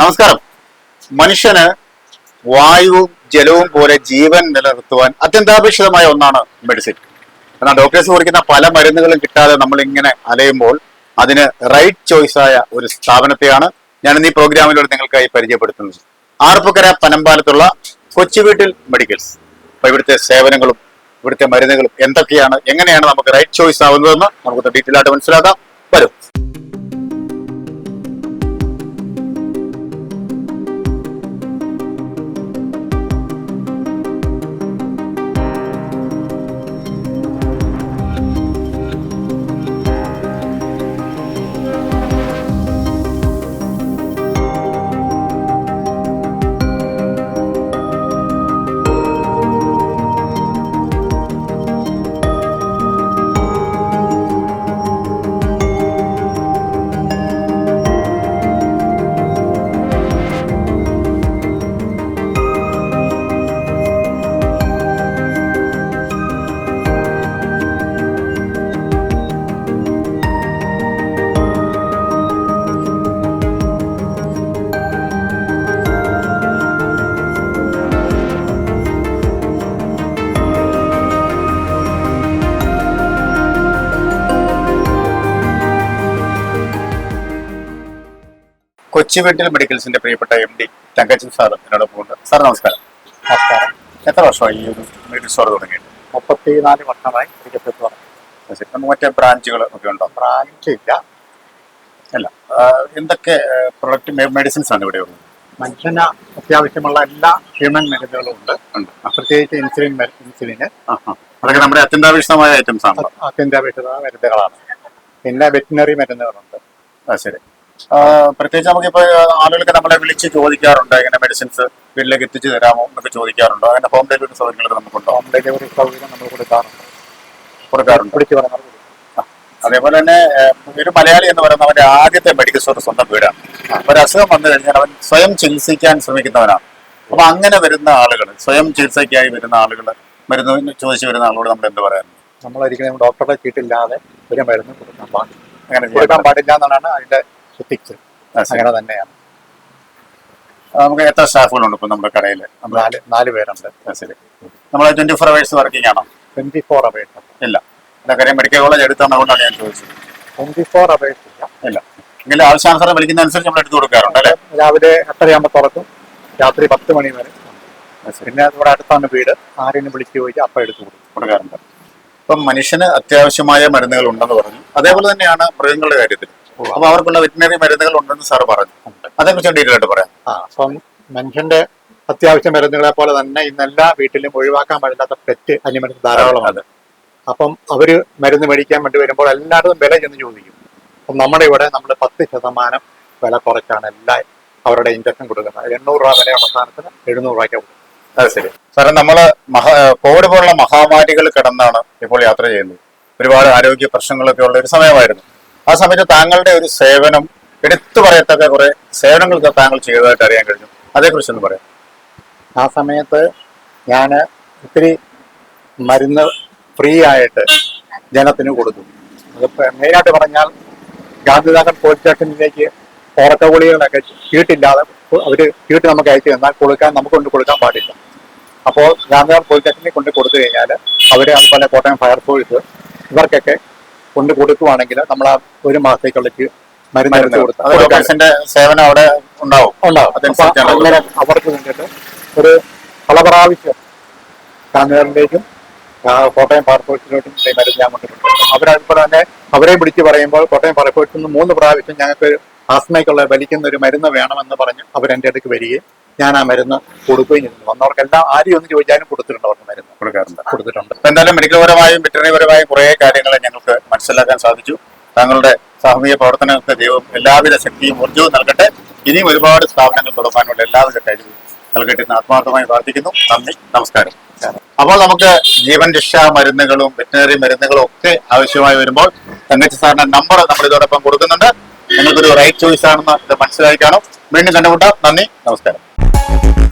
നമസ്കാരം. മനുഷ്യന് വായുവും ജലവും പോലെ ജീവൻ നിലനിർത്തുവാൻ അത്യന്താപേക്ഷിതമായ ഒന്നാണ് മെഡിസിൻ എന്നാൽ ഡോക്ടേഴ്സ് കുറിക്കുന്ന പല മരുന്നുകളും കിട്ടാതെ നമ്മൾ ഇങ്ങനെ അലയുമ്പോൾ അതിന് റൈറ്റ് ചോയ്സ് ആയ ഒരു സ്ഥാപനത്തെയാണ് ഞാൻ ഈ പ്രോഗ്രാമിലൂടെ നിങ്ങൾക്കായി പരിചയപ്പെടുത്തുന്നത്. ആർപ്പുകര പനമ്പാലത്തുള്ള കൊച്ചുവീട്ടിൽ മെഡിക്കൽസ് അപ്പൊ ഇവിടുത്തെ സേവനങ്ങളും ഇവിടുത്തെ മരുന്നുകളും എന്തൊക്കെയാണ് എങ്ങനെയാണ് നമുക്ക് റൈറ്റ് ചോയ്സ് ആവുന്നതെന്ന് നമുക്ക് ഡീറ്റെയിൽ ആയിട്ട് മനസ്സിലാക്കാം. വരും. കൊച്ചുവീട്ടിൽ മെഡിക്കൽസിന്റെ പ്രിയപ്പെട്ട എം ഡി തങ്കച്ചൻ സാർ എന്നോട് ഉണ്ട് സാർ നമസ്കാരം. നമസ്കാരം. എത്ര വർഷമായി ഈ ഒരു മെഡിക്കൽ സ്റ്റോർ തുടങ്ങിയിട്ട്? മുപ്പത്തിനാല് വർഷമായി. നമുക്ക് മറ്റേ ബ്രാഞ്ചുകൾ ഒക്കെ ഉണ്ടോ? ബ്രാഞ്ച് ഇല്ല. അല്ല. എന്തൊക്കെ പ്രൊഡക്റ്റ് മെഡിസിൻസ് ആണ് ഇവിടെ ഉള്ളത്? മനുഷ്യന് അത്യാവശ്യമുള്ള എല്ലാ ഹ്യൂമൻ മരുന്നുകളും ഉണ്ട്. പ്രത്യേകിച്ച് ഇൻസുലിൻ ഇൻസുലിന്. അതൊക്കെ നമ്മുടെ അത്യന്താപേക്ഷിതമായ ഐറ്റംസ് ആണ് അത്യന്താപേക്ഷിത മരുന്നുകളാണ്. പിന്നെ വെറ്റിനറി മരുന്നുകളുണ്ട്. ശരി. പ്രത്യേകിച്ച് നമുക്കിപ്പോ ആളുകൾക്ക് നമ്മളെ വിളിച്ച് ചോദിക്കാറുണ്ട് ഇങ്ങനെ മെഡിസിൻസ് വീട്ടിലേക്ക് എത്തിച്ചു തരാമോ എന്നൊക്കെ ചോദിക്കാറുണ്ടോ. അങ്ങനെ ഹോം ഡെലിവറി സൗകര്യങ്ങൾ നമുക്കുണ്ടോ? ഹോം ഡെലിവറി സൗകര്യം നമ്മൾ കൊടുക്കാറുണ്ട്. കൊടുക്കാറുണ്ട്. അതേപോലെ തന്നെ ഒരു മലയാളി എന്ന് പറയുന്ന അവന്റെ ആദ്യത്തെ മെഡിക്കൽ സ്റ്റോർ സ്വന്തം വീടാണ്. ഒരു അസുഖം വന്നു കഴിഞ്ഞാൽ അവൻ സ്വയം ചികിത്സിക്കാൻ ശ്രമിക്കുന്നവനാണ്. അപ്പൊ അങ്ങനെ വരുന്ന ആളുകൾ സ്വയം ചികിത്സയ്ക്കായി വരുന്ന ആളുകൾ മരുന്ന് ചോദിച്ചു വരുന്ന ആളോട് നമ്മൾ എന്ത് പറയാൻ നമ്മളൊരിക്കലും ഡോക്ടറുടെ ചീട്ടില്ലാതെ ഒരു മരുന്ന് കൊടുക്കാൻ പാടില്ല. അങ്ങനെ കൊടുക്കാൻ പാടില്ല എന്നാണ് അതിന്റെ എത്തിക്സ്. അങ്ങനെ തന്നെയാണ്. നമുക്ക് എത്ര സ്റ്റാഫുകളുണ്ട് ഇപ്പൊ നമ്മുടെ കടയിൽ നാല് നാല് പേരുണ്ട്. ശരി. നമ്മൾ ട്വന്റി ഫോർ അവേഴ്സ് വർക്കിംഗ് ആണോ? ട്വന്റി ഫോർ അവേഴ്സ് ഇല്ല. എന്താ കാര്യം മെഡിക്കൽ കോളേജ് എടുത്താണ് അതുകൊണ്ടാണ് ഞാൻ ചോദിച്ചത്. ട്വന്റി ഫോർ അവേഴ്സ് ഇല്ല. ഇല്ല. എങ്കിലും ആവശ്യാനുസരണം വിളിക്കുന്ന അനുസരിച്ച് നമ്മൾ എടുത്തു കൊടുക്കാറുണ്ട് അല്ലേ? രാവിലെ എട്ടരയാകുമ്പോൾ തുറക്കും. രാത്രി പത്ത് മണി വരെ. പിന്നെ ഇവിടെ അടുത്താണ് വീട്. ആരെയും വിളിച്ചു ചോദിച്ചാൽ അപ്പം എടുത്തു കൊടുക്കും. കൊടുക്കാറുണ്ട്. ഇപ്പം മനുഷ്യന് അത്യാവശ്യമായ മരുന്നുകൾ ഉണ്ടെന്ന് പറഞ്ഞു. അതേപോലെ തന്നെയാണ് മൃഗങ്ങളുടെ കാര്യത്തിൽ അപ്പൊ അവർക്കുള്ള വെറ്റിനറി മരുന്നുകൾ ഉണ്ടെന്ന് സാർ പറഞ്ഞു. അതേക്കുറിച്ച് ഡീറ്റെയിൽ ആയിട്ട് പറയാം. ആ അപ്പം മനുഷ്യന്റെ അത്യാവശ്യ മരുന്നുകളെ പോലെ തന്നെ ഇന്ന് എല്ലാ വീട്ടിലും ഒഴിവാക്കാൻ പറ്റാത്ത പെറ്റ് അനിമൽസ് ധാരാളമാണ്. അപ്പം അവർ മരുന്ന് മേടിക്കാൻ വേണ്ടി വരുമ്പോൾ എല്ലായിടത്തും വില ചെന്ന് ചോദിക്കും. അപ്പം നമ്മുടെ ഇവിടെ നമ്മൾ പത്ത് ശതമാനം വില കുറച്ചാണ് എല്ലാ അവരുടെ ഇഞ്ചക്ഷൻ കൊടുക്കുന്നത്. എണ്ണൂറ് രൂപ വിലയുള്ള അവസാനത്തിന് എഴുന്നൂറ് രൂപയ്ക്ക് കൊടുക്കും. അത് ശരി. സാറേ നമ്മൾ മഹാ കോവിഡ് പോലുള്ള മഹാമാരികൾ കിടന്നാണ് ഇപ്പോൾ യാത്ര ചെയ്യുന്നത്. ഒരുപാട് ആരോഗ്യ പ്രശ്നങ്ങളൊക്കെ ഉള്ള ഒരു സമയമായിരുന്നു. ആ സമയത്ത് താങ്കളുടെ ഒരു സേവനം എടുത്തു പറയത്തക്ക കുറെ സേവനങ്ങളൊക്കെ താങ്കൾ ചെയ്തതായിട്ട് അറിയാൻ കഴിഞ്ഞു. അതേക്കുറിച്ചൊന്ന് പറയാം. ആ സമയത്ത് ഞാൻ ഒത്തിരി മരുന്ന് ഫ്രീ ആയിട്ട് ജനത്തിന് കൊടുത്തു. അത് മെയിനായിട്ട് പറഞ്ഞാൽ ഗാന്ധിനഗർ പോലീസ് സ്റ്റേഷനിലേക്ക് ഉറക്ക ഗുളികളൊക്കെ ചീട്ടില്ലാതെ അവർ ചീട്ട് നമുക്ക് അയച്ചു തന്നാൽ കൊടുക്കാൻ നമുക്ക് കൊണ്ട് കൊടുക്കാൻ പാടില്ല. അപ്പോൾ ഗാന്ധിനഗർ പോലീസ് സ്റ്റേഷനിൽ കൊണ്ട് കൊടുത്തു കഴിഞ്ഞാൽ അവർ അതുപോലെ കോട്ടയം ഫയർഫോഴ്സ് ഇവർക്കൊക്കെ കൊണ്ട് കൊടുക്കുവാണെങ്കിൽ നമ്മൾ ആ ഒരു മാസത്തേക്കുള്ളിക്ക് മരുന്ന് കൊടുത്ത് സേവനം അവിടെ ഉണ്ടാവും. ഉണ്ടാവും. അങ്ങനെ അവർക്ക് വേണ്ടിയിട്ട് ഒരു പല പ്രാവശ്യം ആ, കോട്ടയം ഫയർഫോഴ്സിലോട്ടും ഈ മരുന്ന് ഞാൻ കൊണ്ടുപോയി അവരതുപോലെ തന്നെ അവരെ വിളിച്ച് പറയുമ്പോൾ കോട്ടയം ഫയർഫോഴ്സിൽ നിന്ന് മൂന്ന് പ്രാവശ്യം ഞങ്ങൾക്ക് ആസ്മയ്ക്കുള്ള വലിക്കുന്ന ഒരു മരുന്ന് വേണമെന്ന് പറഞ്ഞ് അവരെന്റെ അടുക്ക് വരികയും ഞാൻ ആ മരുന്ന് കൊടുക്കുകയും ചെയ്തു വന്നവർക്കെല്ലാം ആരും ഒന്ന് ചോദിച്ചാലും കൊടുത്തിട്ടുണ്ട് അവർക്ക് മരുന്ന്. കൊടുക്കാറുണ്ട്. കൊടുത്തിട്ടുണ്ട്. എന്തായാലും മെഡിക്കൽ പരമായും വെറ്ററിനറി പരമായും കുറെ കാര്യങ്ങൾ ഞങ്ങൾക്ക് മനസ്സിലാക്കാൻ സാധിച്ചു. താങ്കളുടെ സാമൂഹിക പ്രവർത്തനങ്ങൾക്ക് ദൈവം എല്ലാവിധ ശക്തിയും ഊർജവും നൽകട്ടെ. ഇനിയും ഒരുപാട് സ്ഥാപനങ്ങൾ തുടങ്ങാനുള്ള എല്ലാവിധ കഴിവും നൽകട്ടെ എന്ന് ആത്മാർത്ഥമായി പ്രാർത്ഥിക്കുന്നു. നന്ദി. നമസ്കാരം. അപ്പോൾ നമുക്ക് ജീവൻ രക്ഷാ മരുന്നുകളും വെറ്റിനറി മരുന്നുകളും ഒക്കെ ആവശ്യമായി വരുമ്പോൾ തങ്കച്ച സാറിന്റെ നമ്പർ നമ്മൾ ഇതോടൊപ്പം കൊടുക്കുന്നുണ്ട്. നിങ്ങൾക്കൊരു റൈറ്റ് ചോയ്സ് ആണെന്ന് ഇത് മനസ്സിലാക്കി കാണും. വീണ്ടും കണ്ടുമുട്ടാം. നന്ദി. നമസ്കാരം. you